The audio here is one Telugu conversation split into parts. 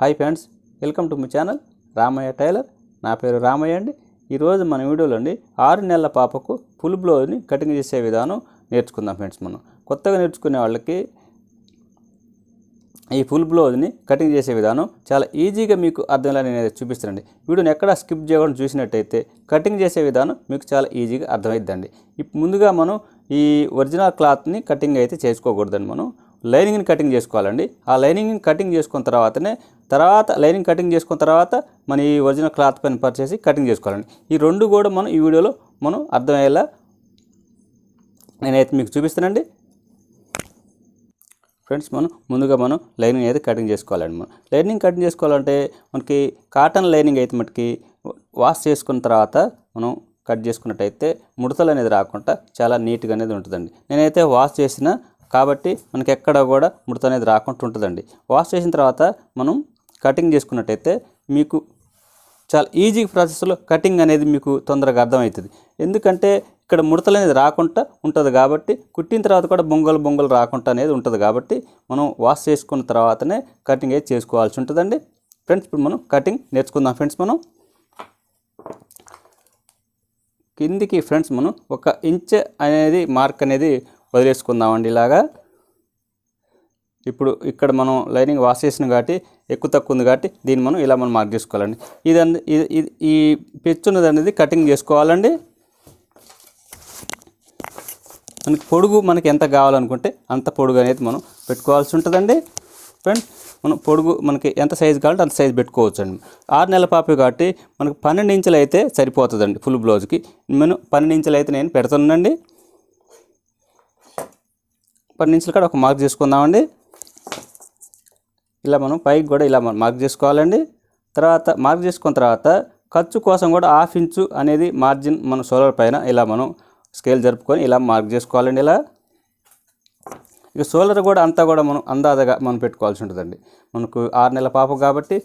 Hi friends welcome to my channel Ramaiah tailor. నా పేరు రామయ్య అండి. ఈరోజు మన వీడియోలో అండి ఆరు నెలల పాపకు ఫుల్ బ్లౌజ్ని కటింగ్ చేసే విధానం నేర్చుకుందాం ఫ్రెండ్స్ మనం. కొత్తగా నేర్చుకునే వాళ్ళకి ఈ ఫుల్ బ్లౌజ్ని కటింగ్ చేసే విధానం చాలా ఈజీగా మీకు అర్థమయ్యేలా నేను చూపిస్తానండి. వీడియోని ఎక్కడ స్కిప్ చేయకుండా చూసినట్టయితే కటింగ్ చేసే విధానం మీకు చాలా ఈజీగా అర్థమైద్దండి. ఇప్పుడు ముందుగా మనం ఈ ఒరిజినల్ క్లాత్ని కటింగ్ అయితే చేసుకోకూడదండి మనం. లైనింగ్ని కటింగ్ చేసుకోవాలండి. ఆ లైనింగ్ని కటింగ్ చేసుకున్న తర్వాతనే తర్వాత లైనింగ్ కటింగ్ చేసుకున్న తర్వాత మన ఈ ఒరిజినల్ క్లాత్ పైన పరిచేసి కటింగ్ చేసుకోవాలండి. ఈ రెండు కూడా మనం ఈ వీడియోలో మనం అర్థమయ్యేలా నేనైతే మీకు చూపిస్తానండి. ఫ్రెండ్స్ మనం ముందుగా మనం లైనింగ్ అయితే కటింగ్ చేసుకోవాలండి మనం. లైనింగ్ కటింగ్ చేసుకోవాలంటే మనకి కాటన్ లైనింగ్ అయితే మనకి వాష్ చేసుకున్న తర్వాత మనం కట్ చేసుకున్నట్టయితే ముడతలు అనేది రాకుండా చాలా నీట్గా అనేది ఉంటుందండి. నేనైతే వాష్ చేసిన కాబట్టి మనకి ఎక్కడ కూడా ముడత అనేది రాకుండా ఉంటుందండి. వాష్ చేసిన తర్వాత మనం కటింగ్ చేసుకున్నట్టయితే మీకు చాలా ఈజీ ప్రాసెస్లో కటింగ్ అనేది మీకు తొందరగా అర్థమవుతుంది. ఎందుకంటే ఇక్కడ ముడతలు అనేది రాకుండా ఉంటుంది కాబట్టి కుట్టిన తర్వాత కూడా బొంగలు బొంగలు రాకుండా అనేది ఉంటుంది కాబట్టి మనం వాష్ చేసుకున్న తర్వాతనే కటింగ్ అయితే చేసుకోవాల్సి ఉంటుందండి. ఫ్రెండ్స్ ఇప్పుడు మనం కటింగ్ నేర్చుకుందాం. ఫ్రెండ్స్ మనం కిందికి ఫ్రెండ్స్ మనం ఒక ఇంచ్ అనేది మార్క్ అనేది వదిలేసుకుందామండి ఇలాగా. ఇప్పుడు ఇక్కడ మనం లైనింగ్ వాష్ చేసిన కాబట్టి ఎక్కువ తక్కువ ఉంది కాబట్టి దీన్ని మనం ఇలా మనం మార్క్ చేసుకోవాలండి. ఇది ఈ ఇది ఇది- ఈ అనేది కటింగ్ చేసుకోవాలండి. మనకి పొడుగు మనకి ఎంత కావాలనుకుంటే అంత పొడుగు అనేది మనం పెట్టుకోవాల్సి ఉంటుందండి. ఫ్రెండ్ మనం పొడుగు మనకి ఎంత సైజు కావాలంటే అంత సైజు పెట్టుకోవచ్చండి. ఆరు నెలల పాపి కాబట్టి మనకు పన్నెండు ఇంచులు అయితే సరిపోతుందండి ఫుల్ బ్లౌజ్కి నేను పన్నెండు ఇంచులు అయితే నేను పెడుతున్నానండి. ఇప్పటి నుంచి కూడా ఒక మార్క్ చేసుకుందామండి ఇలా మనం పైకి కూడా ఇలా మనం మార్క్ చేసుకోవాలండి. తర్వాత మార్క్ చేసుకున్న తర్వాత ఖర్చు కోసం కూడా హాఫ్ ఇంచు అనేది మార్జిన్ మన సోలార్ పైన ఇలా మనం స్కేల్ జరుపుకొని ఇలా మార్క్ చేసుకోవాలండి ఇలా. ఇక సోలర్ కూడా అంతా కూడా మనం అందాజగా మనం పెట్టుకోవాల్సి ఉంటుందండి. మనకు ఆరు నెలల పాప కాబట్టి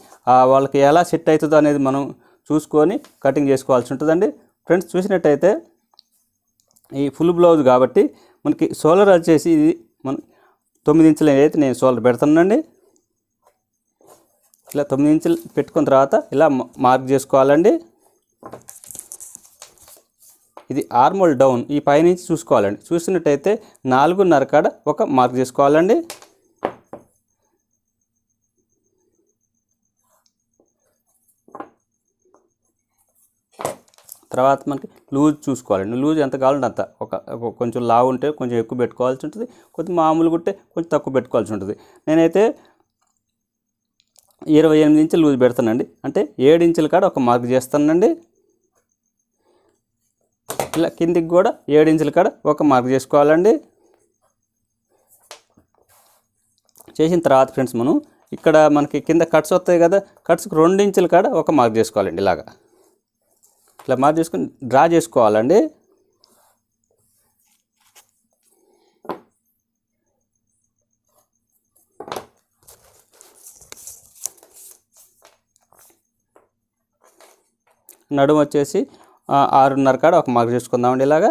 వాళ్ళకి ఎలా సెట్ అవుతుందో అనేది మనం చూసుకొని కటింగ్ చేసుకోవాల్సి ఉంటుందండి. ఫ్రెండ్స్ చూసినట్టయితే ఈ ఫుల్ బ్లౌజ్ కాబట్టి మనకి సోలర్ వచ్చేసి ఇది మన తొమ్మిది ఇంచులు అయితే నేను సోలర్ పెడుతున్నానండి ఇలా తొమ్మిది ఇంచులు పెట్టుకున్న తర్వాత ఇలా మార్క్ చేసుకోవాలండి. ఇది ఆర్మోల్ డౌన్ ఈ పైనుంచి చూసుకోవాలండి. చూసినట్టయితే నాలుగున్నర కాడ ఒక మార్క్ చేసుకోవాలండి. తర్వాత మనకి లూజ్ చూసుకోవాలండి. లూజ్ ఎంత కావాలంటే అంత. ఒక కొంచెం లావు ఉంటే కొంచెం ఎక్కువ పెట్టుకోవాల్సి ఉంటుంది. కొంచెం మామూలుగా ఉంటే కొంచెం తక్కువ పెట్టుకోవాల్సి ఉంటుంది. నేనైతే ఇరవై ఎనిమిది ఇంచులు లూజ్ పెడతానండి. అంటే ఏడు ఇంచుల కాడ ఒక మార్క్ చేస్తానండి. ఇలా కిందికి కూడా ఏడు ఇంచుల కాడ ఒక మార్క్ చేసుకోవాలండి. చేసిన తర్వాత ఫ్రెండ్స్ మనం ఇక్కడ మనకి కింద కట్స్ వస్తాయి కదా కట్స్కి రెండు ఇంచుల కాడ ఒక మార్క్ చేసుకోవాలండి ఇలాగా. ఇట్లా మార్క్ తీసుకుని డ్రా చేసుకోవాలండి. నడుము వచ్చేసి ఆరున్నర కాడ ఒక మార్క్ చేసుకుందామండి ఇలాగా.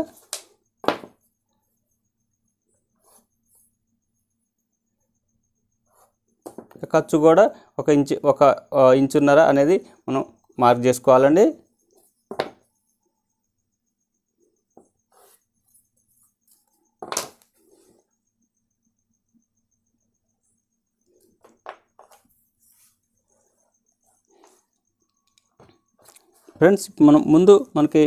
ఖర్చు కూడా ఒక ఇంచు ఒక ఇంచున్నర అనేది మనం మార్క్ చేసుకోవాలండి. ఫ్రెండ్స్ మనం ముందు మనకి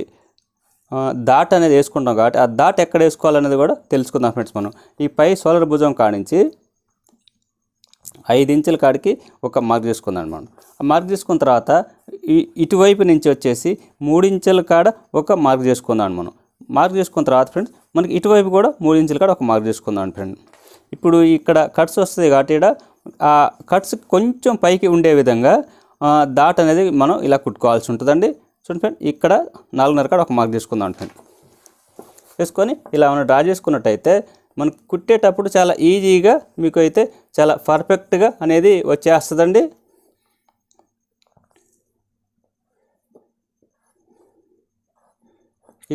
దాట్ అనేది వేసుకుంటాం కాబట్టి ఆ దాట్ ఎక్కడ వేసుకోవాలనేది కూడా తెలుసుకుందాం ఫ్రెండ్స్ మనం. ఈ పై సోలర్ భుజం కాడించి ఐదు ఇంచుల కాడికి ఒక మార్క్ చేసుకుందాం మనం. ఆ మార్క్ చేసుకున్న తర్వాత ఈ ఇటువైపు నుంచి వచ్చేసి మూడు ఇంచుల కాడ ఒక మార్క్ చేసుకుందాం మనం. మార్క్ చేసుకున్న తర్వాత ఫ్రెండ్స్ మనకి ఇటువైపు కూడా మూడు ఇంచుల కాడ ఒక మార్క్ చేసుకుందాం ఫ్రెండ్. ఇప్పుడు ఇక్కడ కట్స్ వస్తుంది కాబట్టి ఇక్కడ ఆ కట్స్ కొంచెం పైకి ఉండే విధంగా దాట్ అనేది మనం ఇలా కుట్టుకోవాల్సి ఉంటుందండి. చూడండి ఫ్రెండ్ ఇక్కడ నాలుగున్నర కాడ ఒక మార్క్ తీసుకుందాం ఫ్రెండ్. వేసుకొని ఇలా మనం డ్రా చేసుకున్నట్టయితే మనం కుట్టేటప్పుడు చాలా ఈజీగా మీకు అయితే చాలా పర్ఫెక్ట్గా అనేది వచ్చేస్తుందండి.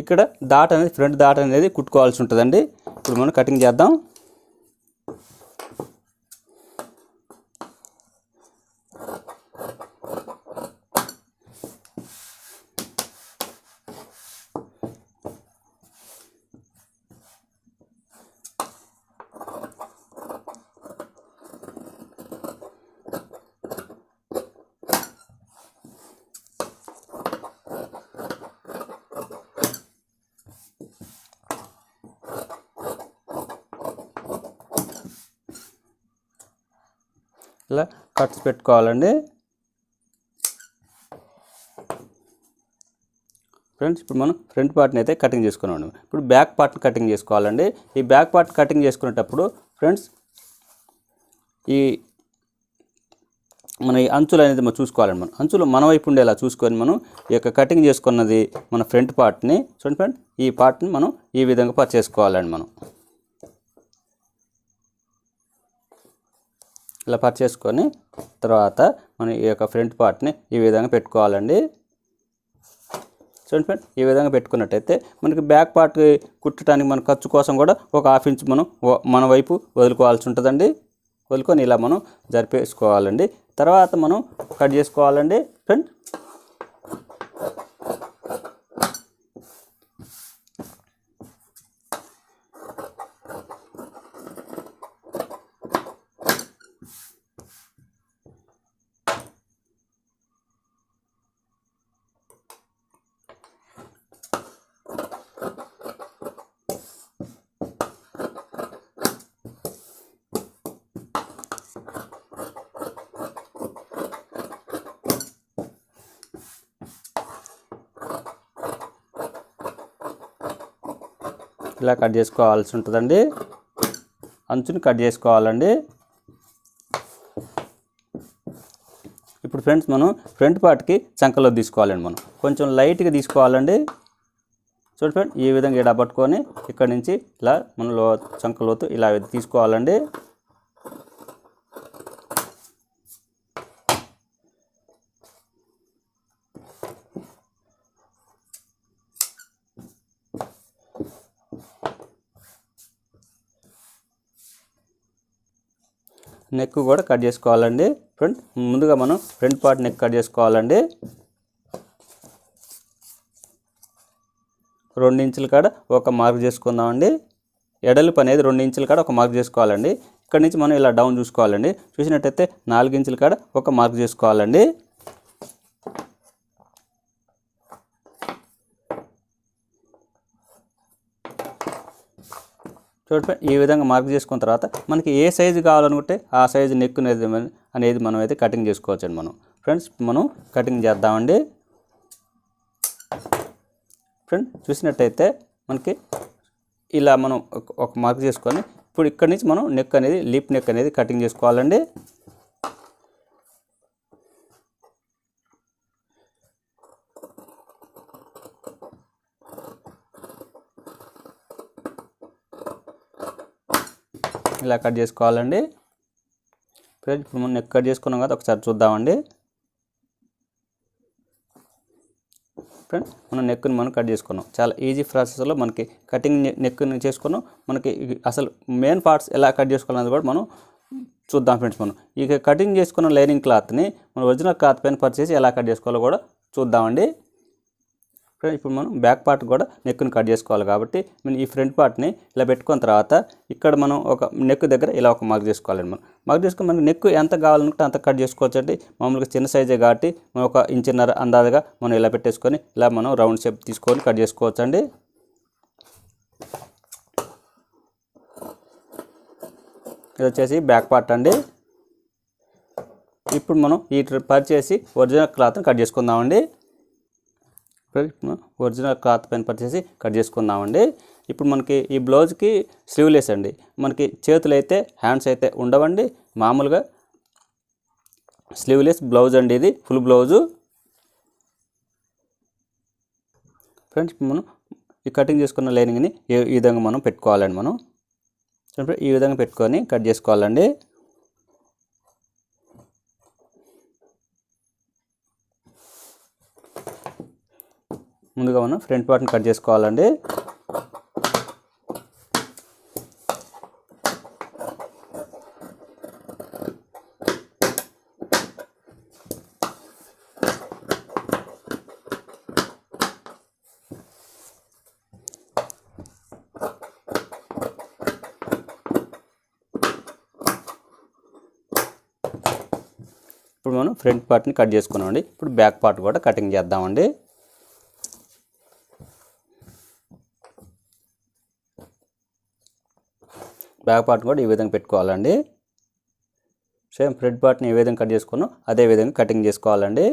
ఇక్కడ దాట్ అనేది ఫ్రంట్ దాట్ అనేది కుట్టుకోవాల్సి ఉంటుందండి. ఇప్పుడు మనం కటింగ్ చేద్దాం. ఇలా కట్స్ పెట్టుకోవాలండి. ఫ్రెండ్స్ ఇప్పుడు మనం ఫ్రంట్ పార్ట్ని అయితే కటింగ్ చేసుకున్నాం ఇప్పుడు బ్యాక్ పార్ట్ని కటింగ్ చేసుకోవాలండి. ఈ బ్యాక్ పార్ట్ కటింగ్ చేసుకునేటప్పుడు ఫ్రెండ్స్ ఈ మన ఈ అంచులు అనేది మనం చూసుకోవాలండి మనం. అంచులు మన వైపు ఉండేలా చూసుకొని మనం ఈ యొక్క కటింగ్ చేసుకున్నది మన ఫ్రంట్ పార్ట్ని చూడండి ఫ్రెండ్ ఈ పార్ట్ని మనం ఈ విధంగా పర్చేసుకోవాలండి మనం. ఇలా పరిచేసుకొని తర్వాత మనం ఈ యొక్క ఫ్రంట్ పార్ట్ని ఈ విధంగా పెట్టుకోవాలండి. చూడండి ఫ్రెండ్ ఈ విధంగా పెట్టుకున్నట్టయితే మనకి బ్యాక్ పార్ట్ కుట్టడానికి మన ఖర్చు కోసం కూడా ఒక హాఫ్ ఇంచ్ మనం మన వైపు వదులుకోవాల్సి ఉంటుందండి. వదులుకొని ఇలా మనం జరిపేసుకోవాలండి. తర్వాత మనం కట్ చేసుకోవాలండి. ఫ్రెండ్ ఇలా కట్ చేసుకోవాల్సి ఉంటుందండి. అంచుని కట్ చేసుకోవాలండి. ఇప్పుడు ఫ్రెండ్స్ మనం ఫ్రంట్ పార్ట్కి చంకలో తీసుకోవాలండి మనం. కొంచెం లైట్గా తీసుకోవాలండి. చూడండి ఫ్రెండ్ ఈ విధంగా ఇలా పట్టుకొని ఇక్కడ నుంచి ఇలా మనం లో చంకలోతు ఇలా తీసుకోవాలండి. నెక్ కూడా కట్ చేసుకోవాలండి. ఫ్రంట్ ముందుగా మనం ఫ్రంట్ పార్ట్ నెక్ కట్ చేసుకోవాలండి. రెండు ఇంచుల కాడ ఒక మార్క్ చేసుకుందామండి. ఎడలిపు అనేది రెండు ఇంచుల కాడ ఒక మార్క్ చేసుకోవాలండి. ఇక్కడ నుంచి మనం ఇలా డౌన్ చూసుకోవాలండి. చూసినట్టయితే నాలుగు ఇంచుల కాడ ఒక మార్క్ చేసుకోవాలండి. చూడండి ఈ విధంగా మార్క్ చేసుకున్న తర్వాత మనకి ఏ సైజు కావాలనుకుంటే ఆ సైజు నెక్ అనేది అనేది మనం అయితే కటింగ్ చేసుకోవచ్చండి మనం. ఫ్రెండ్స్ మనం కటింగ్ చేద్దామండి. ఫ్రెండ్ చూసినట్టయితే మనకి ఇలా మనం ఒక- మార్క్ చేసుకొని ఇప్పుడు ఇక్కడి నుంచి మనం నెక్ అనేది లీప్ నెక్ అనేది కటింగ్ చేసుకోవాలండి. ఇలా కట్ చేసుకోవాలండి. ఫ్రెండ్స్ ఇప్పుడు మనం నెక్ కట్ చేసుకున్నాం కదా ఒకసారి చూద్దామండి. ఫ్రెండ్స్ మనం నెక్ని మనం కట్ చేసుకున్నాం. చాలా ఈజీ ప్రాసెస్లో మనకి కటింగ్ నెక్ని చేసుకున్నాం. మనకి అసలు మెయిన్ పార్ట్స్ ఎలా కట్ చేసుకోవాలనేది కూడా మనం చూద్దాం ఫ్రెండ్స్ మనం. ఇక కటింగ్ చేసుకున్న లైనింగ్ క్లాత్ని మన ఒరిజినల్ క్లాత్ పైన పర్చేసి ఎలా కట్ చేసుకోవాలో కూడా చూద్దామండి. ఇప్పుడు మనం బ్యాక్ పార్ట్ కూడా నెక్ని కట్ చేసుకోవాలి కాబట్టి మనం ఈ ఫ్రంట్ పార్ట్ని ఇలా పెట్టుకున్న తర్వాత ఇక్కడ మనం ఒక నెక్ దగ్గర ఇలా ఒక మార్క్ చేసుకోవాలండి మనం. మార్క్ చేసుకుని మనకి నెక్ ఎంత కావాలనుకుంటే అంత కట్ చేసుకోవచ్చు అండి మామూలుగా చిన్న సైజే కాబట్టి మనం ఒక ఇంచున్నర అందాజగా మనం ఇలా పెట్టేసుకొని ఇలా మనం రౌండ్ షేప్ తీసుకొని కట్ చేసుకోవచ్చు అండి ఇది వచ్చేసి బ్యాక్ పార్ట్ అండి. ఇప్పుడు మనం ఈ పరిచేసి ఒరిజినల్ క్లాత్ని కట్ చేసుకుందామండి. ఒరిజినల్ క్లాత్ hm, పైన పర్చేసి కట్ చేసుకుందామండి. ఇప్పుడు మనకి ఈ బ్లౌజ్కి స్లీవ్లెస్ అండి. మనకి చేతులు అయితే హ్యాండ్స్ అయితే ఉండవండి. మామూలుగా స్లీవ్లెస్ బ్లౌజ్ అండి ఇది ఫుల్ బ్లౌజు ఫ్రెండ్స్ మనం ఈ కటింగ్ చేసుకున్న లైనింగ్ని ఈ విధంగా మనం పెట్టుకోవాలండి మనం? ఈ విధంగా పెట్టుకొని కట్ చేసుకోవాలండి. ముందుగా మనం ఫ్రంట్ పార్ట్ని కట్ చేసుకోవాలండి. ఇప్పుడు మనం ఫ్రంట్ పార్ట్ని కట్ చేసుకున్నామండి. ఇప్పుడు బ్యాక్ పార్ట్ కూడా కటింగ్ చేద్దామండి. బ్యాక్ పార్ట్ కూడా ఈ విధంగా పెట్టుకోవాలండి. సేమ్ ఫ్రంట్ పార్ట్ని ఏ విధంగా కట్ చేసుకున్నాం అదే విధంగా కటింగ్ చేసుకోవాలండి.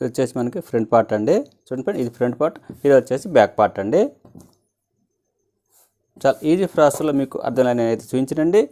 ఇది వచ్చేసి మనకి ఫ్రంట్ పార్ట్ అండి. చూడండి ఫ్రెండ్ ఇది ఫ్రంట్ పార్ట్ ఇది వచ్చేసి బ్యాక్ పార్ట్ అండి. చాలా ఈజీ ప్రాసెస్లో మీకు అర్థమైన అయితే చూపించనండి.